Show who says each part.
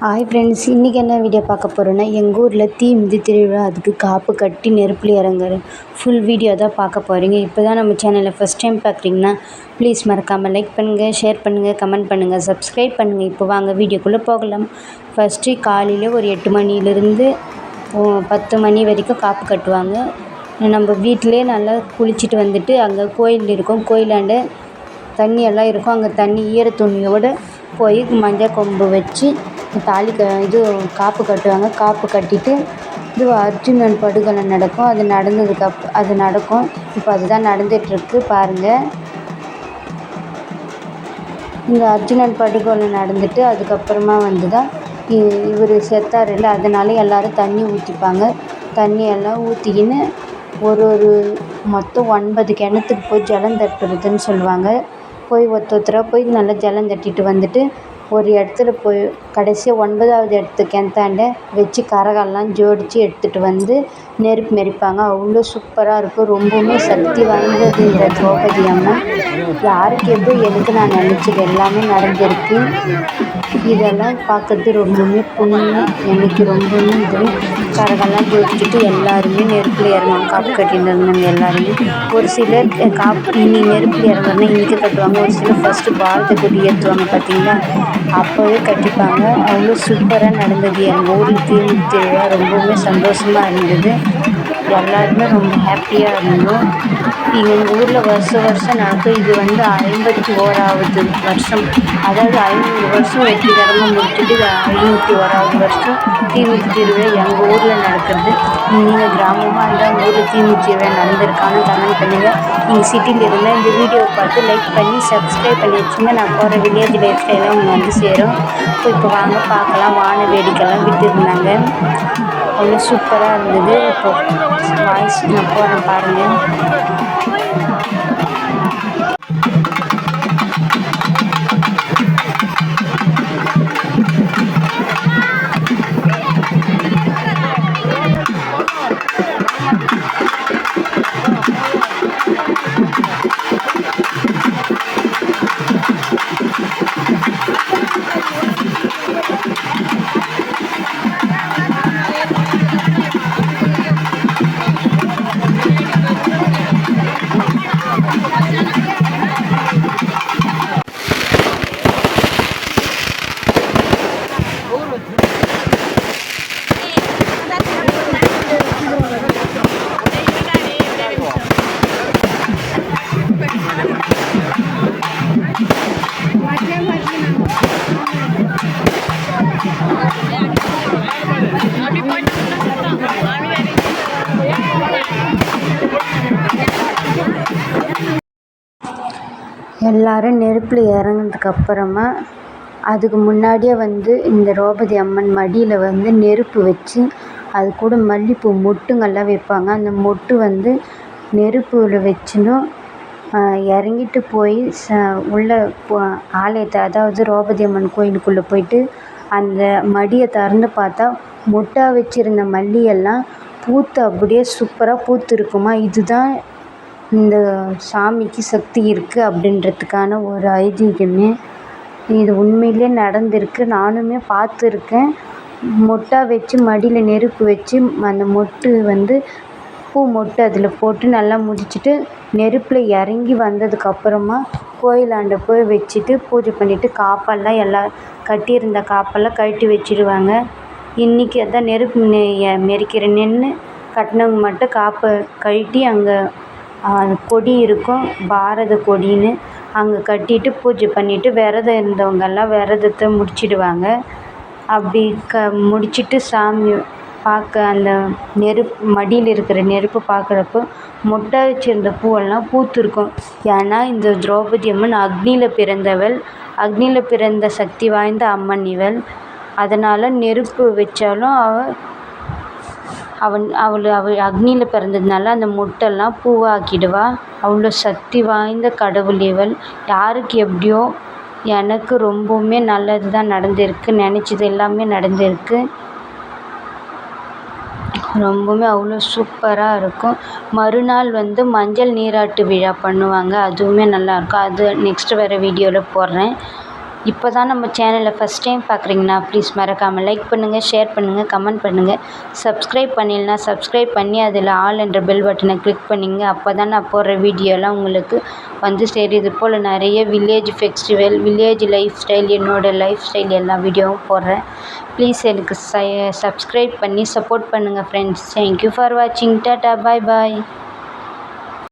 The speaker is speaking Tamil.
Speaker 1: ஹாய் ஃப்ரெண்ட்ஸ் இன்றைக்கி என்ன வீடியோ பார்க்க போகிறோன்னா எங்கள் ஊரில் தீ மிதி திருவிழா அதுக்கு காப்பு கட்டி நெருப்பில் இறங்குற ஃபுல் வீடியோ தான் பார்க்க போகிறீங்க இப்போ தான் நம்ம சேனலில் ஃபஸ்ட் டைம் பார்க்குறீங்கன்னா ப்ளீஸ் மறக்காமல் லைக் பண்ணுங்கள் ஷேர் பண்ணுங்கள் கமெண்ட் பண்ணுங்கள் சப்ஸ்கிரைப் பண்ணுங்கள் இப்போ வாங்க வீடியோக்குள்ளே போகலாம். ஃபஸ்ட்டு காலையில் ஒரு எட்டு மணிலேருந்து பத்து மணி வரைக்கும் காப்பு கட்டுவாங்க. நம்ம வீட்டிலே நல்லா குளிச்சுட்டு வந்துட்டு அங்கே கோயில் இருக்கும். கோயிலாண்ட தண்ணி எல்லாம் இருக்கும். அங்கே தண்ணி ஈர துணியோடு போய் மஞ்சள் கொம்பு வச்சு தாலி க இது காப்பு கட்டுவாங்க. காப்பு கட்டிட்டு இது அர்ஜுனன் படுகொலை நடக்கும். அது நடந்ததுக்கு அப் அது நடக்கும். இப்போ அதுதான் நடந்துகிட்ருக்கு பாருங்கள் இந்த அர்ஜுனன் படுகொலை நடந்துட்டு அதுக்கப்புறமா வந்து தான் இ இவர் செத்தாருல்ல அதனால எல்லோரும் தண்ணி ஊற்றிப்பாங்க தண்ணி எல்லாம் ஊற்றிக்கின்னு ஒரு ஒரு மொத்தம் ஒன்பது கிணத்துக்கு போய் ஜலம் தட்டுறதுன்னு சொல்லுவாங்க. போய் ஒருத்த ஒருத்தராக போய் நல்லா ஜலம் தட்டிட்டு வந்துட்டு ஒரு இடத்துல போய் கடைசியாக ஒன்பதாவது இடத்துக்கு கிணத்தாண்ட வச்சு கரகம்லாம் ஜோடித்து எடுத்துகிட்டு வந்து நெருப்பு மெரிப்பாங்க. அவ்வளோ சூப்பராக இருக்கும். ரொம்பவுமே சக்தி வாய்ந்தது இந்த திரௌபதி அம்மன் யாருக்கு எப்போ எதுக்கு நான் நினச்சது? எல்லாமே நடந்திருக்கு. இதெல்லாம் பார்க்கறது ரொம்பவுமே புண்ணியம். எனக்கு ரொம்பவுமே இது கரகம்லாம் ஜோடிச்சுட்டு எல்லாருமே நெருப்பில் இறங்குவாங்க காப்பு கட்டின்னு இருந்தாங்க எல்லாருமே. ஒரு சிலர் காப்பு இன்னி நெருப்பில் இறங்குறதுனா இன்றைக்கி கட்டுவாங்க. ஒரு சிலர் ஃபஸ்ட்டு பாரத கொடி ஏற்றுவாங்க பார்த்தீங்களா அப்போவே கட்டிப்பாங்க அவ்வளோ சூப்பராக நடந்தது. எங்கள் ஊரில் தீமிதி திருவிழா ரொம்பவுமே சந்தோஷமாக இருந்தது. எல்லாருமே ரொம்ப ஹாப்பியாக இருந்தோம். எங்கள் ஊரில் வருஷம் வருஷம் நடக்கும் இது வந்து ஐம்பத்தி ஓராவது வருஷம். அதாவது ஐநூறு வருஷம் வெற்றிகரமாக முடிச்சுட்டு ஐநூற்றி ஓராவது வருஷம் தீமிதி திருவிழா எங்கள் ஊரில் நடக்கிறது. நீங்கள் கிராமமாக இருந்தால் ஊரில் தீமிதி திருவிழா நடந்திருக்கான்னு கமெண்ட் பண்ணுங்கள் நீங்கள் சிட்டியில் இருந்தால் இந்த வீடியோ பார்த்து லைக் பண்ணி சப்ஸ்கிரைப் பண்ணி வச்சுங்க. நான் போகிற வில்லேஜ் லைஃப் ஸ்டைலாக உங்களுக்கு வந்து சேரும். இப்போ வாங்க பார்க்கலாம். வான வேடிக்கைலாம் விட்டுருந்தாங்க. அவ்வளோ சூப்பராக இருந்தது. இப்போ வாய்ஸ் நான் போகிறேன் பாருங்கள் எல்லாரும் நெருப்பில் இறங்குனதுக்கப்புறமா அதுக்கு முன்னாடியே வந்து இந்த திரௌபதி அம்மன் மடியில் வந்து நெருப்பு வச்சு அது கூட மல்லிகைப்பூ மொட்டுங்கள்லாம் வைப்பாங்க. அந்த மொட்டு வந்து நெருப்பில் வச்சிடும் இறங்கிட்டு போய் ச உள்ளே போ ஆலயத்தை அதாவது திரௌபதி அம்மன் கோயிலுக்குள்ளே போயிட்டு அந்த மடியை திறந்து பார்த்தா மொட்டாக வச்சுருந்த மல்லியெல்லாம் பூத்து அப்படியே சூப்பராக பூத்திருக்குமா. இதுதான் இந்த சாமிக்கு சக்தி இருக்குது அப்படின்றதுக்கான ஒரு ஐதீகமே இது உண்மையிலே நடந்திருக்கு. நானுமே பார்த்துருக்கேன். மொட்டாக வச்சு மடியில் நெருப்பு வச்சு அந்த மொட்டு வந்து பூ மொட்டு அதில் போட்டு நல்லா முடிச்சுட்டு நெருப்பில் இறங்கி வந்ததுக்கப்புறமா கோயிலாண்ட போய் வச்சுட்டு பூஜை பண்ணிவிட்டு காப்பெல்லாம் எல்லாம் கட்டியிருந்த காப்பெல்லாம் கழட்டி வச்சிடுவாங்க இன்றைக்கி அதான் நெருப்பு மெரிக்கிற நின்று கட்டினவங்க மட்டும் காப்பை கழட்டி அங்கே கொடி இருக்கும் பாரத கொடின்னு. அங்கே கட்டிட்டு பூஜை பண்ணிவிட்டு விரதம் இருந்தவங்கெல்லாம் விரதத்தை முடிச்சிடுவாங்க. அப்படி க முடிச்சிட்டு சாமி பார்க்க அந்த நெருப்பு மடியில் இருக்கிற நெருப்பு பார்க்குறப்போ மொட்டை வச்சிருந்த பூவெல்லாம் பூத்திருக்கும். ஏன்னா இந்த திரௌபதி அம்மன் அக்னியில் பிறந்தவள். அக்னியில் பிறந்த சக்தி வாய்ந்த அம்மன் இவள். அதனால் நெருப்பு வச்சாலும் அவள் அவன் அவள் அவள் அக்னியில் பிறந்ததுனால அந்த முட்டெல்லாம் பூவாக்கிடுவா. அவ்வளோ சக்தி வாய்ந்த கடவுள் இவள். யாருக்கு எப்படியோ எனக்கு ரொம்பவுமே நல்லது தான் நடந்திருக்கு. நினச்சது எல்லாமே நடந்திருக்கு. ரொம்பவுமே அவ்வளோ சூப்பராக இருக்கும். மறுநாள் வந்து மஞ்சள் நீராட்டு விழா பண்ணுவாங்க. அதுவுமே நல்லாயிருக்கும் அது நெக்ஸ்ட்டு வேறு வீடியோவில் போடுறேன். இப்போ தான் நம்ம சேனலை ஃபஸ்ட் டைம் பார்க்குறீங்கன்னா ப்ளீஸ் மறக்காமல் லைக் பண்ணுங்கள் ஷேர் பண்ணுங்கள் கமெண்ட் பண்ணுங்கள் சப்ஸ்கிரைப் பண்ணிடலாம் சப்ஸ்கிரைப் பண்ணி அதில் ஆல் என்ற பெல் பட்டனை கிளிக் பண்ணிங்க அப்போ தான் நான் போடுற வீடியோலாம் உங்களுக்கு வந்து சரி இது போல் நிறைய village festival village life style என்னோடய லைஃப் ஸ்டைல் எல்லா வீடியோவும் போடுறேன். ப்ளீஸ் எனக்கு ச சப்ஸ்கிரைப் பண்ணி சப்போர்ட் பண்ணுங்கள் ஃப்ரெண்ட்ஸ் தேங்க்யூ ஃபார் வாட்சிங் டாட்டா பாய் பாய்